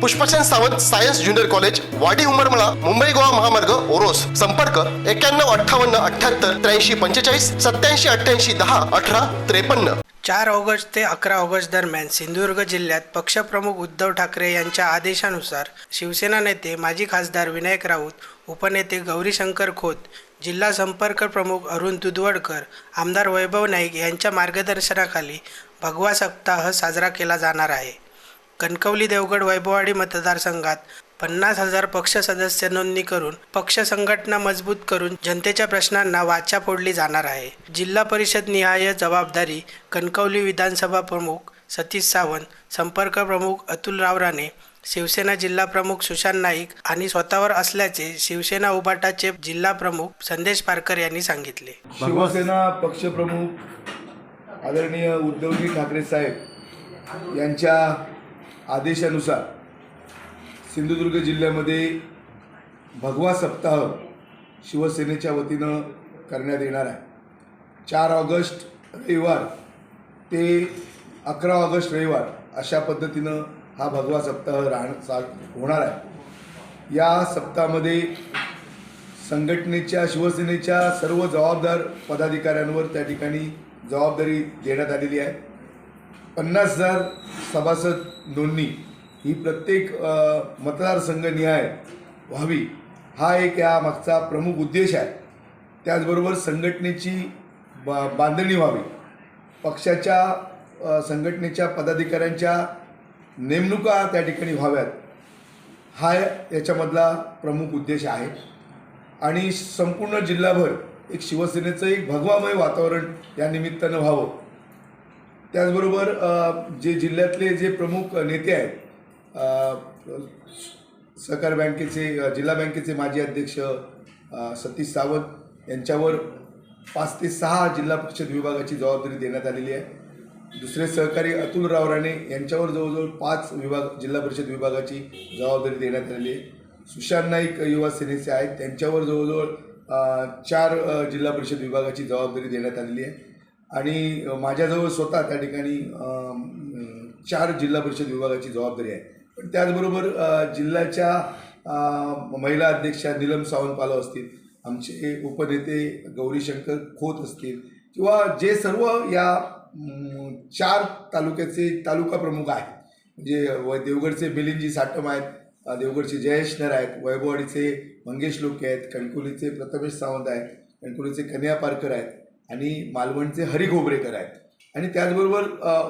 Pushpachand Sawant science junior college Wadi Umarmala Mumbai Goa महामार्ग ओरोस. संपर्क एक्क्याण्णव अठ्ठावन्न अठ्ठ्याहत्तर त्र्याऐंशी पंचेचाळीस सत्याऐंशी अठ्ठ्याऐंशी दहा अठरा त्रेपन्न. चार ऑगस्ट ते अकरा ऑगस्ट दरम्यान सिंधुदुर्ग जिल्ह्यात पक्षप्रमुख उद्धव ठाकरे यांच्या आदेशानुसार शिवसेना नेते माजी खासदार विनायक राऊत उपनेते गौरीशंकर खोत जिल्हा संपर्क प्रमुख अरुण दुधवडकर आमदार वैभव नाईक यांच्या मार्गदर्शनाखाली भगवा सप्ताह साजरा केला जाणार आहे. कणकवली देवगड वैभववाडी मतदारसंघात पन्नास हजार पक्ष सदस्य नोंदणी करून पक्ष संघटना मजबूत करून जनतेच्या प्रश्नांना वाचा फोडली जाणार आहे. जिल्हा परिषद निहाय जबाबदारी कणकवली विधानसभा प्रमुख सतीश सावंत संपर्क प्रमुख अतुल रावराणे शिवसेना जिल्हा प्रमुख सुशांत नाईक आणि स्वतःवर असल्याचे शिवसेना उभाटाचे जिल्हा प्रमुख संदेश पारकर यांनी सांगितले. शिवसेना पक्षप्रमुख आदरणीय उद्धवजी ठाकरे साहेब यांच्या आदेशानुसार सिंधुदुर्ग जिल्ह्यामध्ये भगवा सप्ताह शिवसेनेच्या वतीनं करण्यात येणार आहे. चार ऑगस्ट रविवार ते अकरा ऑगस्ट रविवार अशा पद्धतीनं हा भगवा सप्ताह राहण चा होणार आहे. या सप्ताहामध्ये संघटनेच्या शिवसेनेच्या सर्व जबाबदार पदाधिकाऱ्यांवर त्या ठिकाणी जबाबदारी देण्यात आलेली आहे. पन्नास हजार सभासद नोंदणी ही प्रत्येक मतदारसंघनिहाय व्हावी हा एक या मागचा प्रमुख उद्देश आहे. त्याचबरोबर संघटनेची बा बांधणी व्हावी. पक्षाच्या संघटनेच्या पदाधिकाऱ्यांच्या नेमणुका त्या ठिकाणी व्हाव्यात. हा याच्यामधला प्रमुख उद्देश आहे. आणि संपूर्ण जिल्हाभर एक शिवसेनेचं एक भगवामय वातावरण या निमित्तानं व्हावं. त्याचबरोबर जे जिल्ह्यातले जे प्रमुख नेते आहेत सहकार बँकेचे जिल्हा बँकेचे माजी अध्यक्ष सतीश सावंत यांच्यावर पाच ते सहा जिल्हा परिषद विभागाची जबाबदारी देण्यात आलेली आहे. दुसरे सहकारी अतुल राव राणे यांच्यावर जवळजवळ पाच विभाग जिल्हा परिषद विभागाची जबाबदारी देण्यात आलेली आहे. सुशांत नाईक युवा सेनेचे आहेत त्यांच्यावर जवळजवळ चार जिल्हा परिषद विभागाची जबाबदारी देण्यात आलेली आहे. आणि माझ्याजवळ स्वतः त्या ठिकाणी चार जिल्हा परिषद विभागाची जबाबदारी आहे. पण त्याचबरोबर जिल्ह्याच्या महिला अध्यक्षा नीलम सावंतपाला असतील आमचे उपनेते गौरीशंकर खोत असतील किंवा जे सर्व या चार तालुक्याचे तालुका प्रमुख आहेत. म्हणजे व देवगडचे बेलिंजी साटम आहेत देवगडचे जयेश नर आहेत वैभववाडीचे मंगेश लोके आहेत कणकुलीचे प्रथमेश सावंत आहेत कणकुलीचे कन्या पारकर आहेत. आणि मालवणचे हरी घोबरेकर आहेत. आणि त्याचबरोबर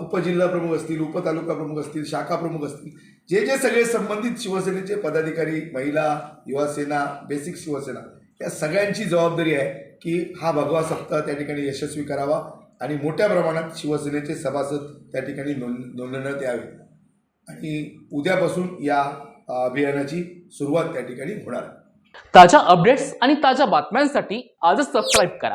उपजिल्हा प्रमुख असतील उपतालुका प्रमुख असतील शाखा प्रमुख असतील जे जे सगळे संबंधित शिवसेनेचे पदाधिकारी महिला युवासेना बेसिक शिवसेना या सगळ्यांची जबाबदारी आहे की हा भगवा सप्ताह त्या ठिकाणी यशस्वी करावा आणि मोठ्या प्रमाणात शिवसेनेचे सभासद त्या ठिकाणी नोंद नोंदवण्यात यावे. आणि उद्यापासून या अभियानाची सुरुवात त्या ठिकाणी होणार ताज्या अपडेट्स आणि ताज्या बातम्यांसाठी आजच सबस्क्राईब करा.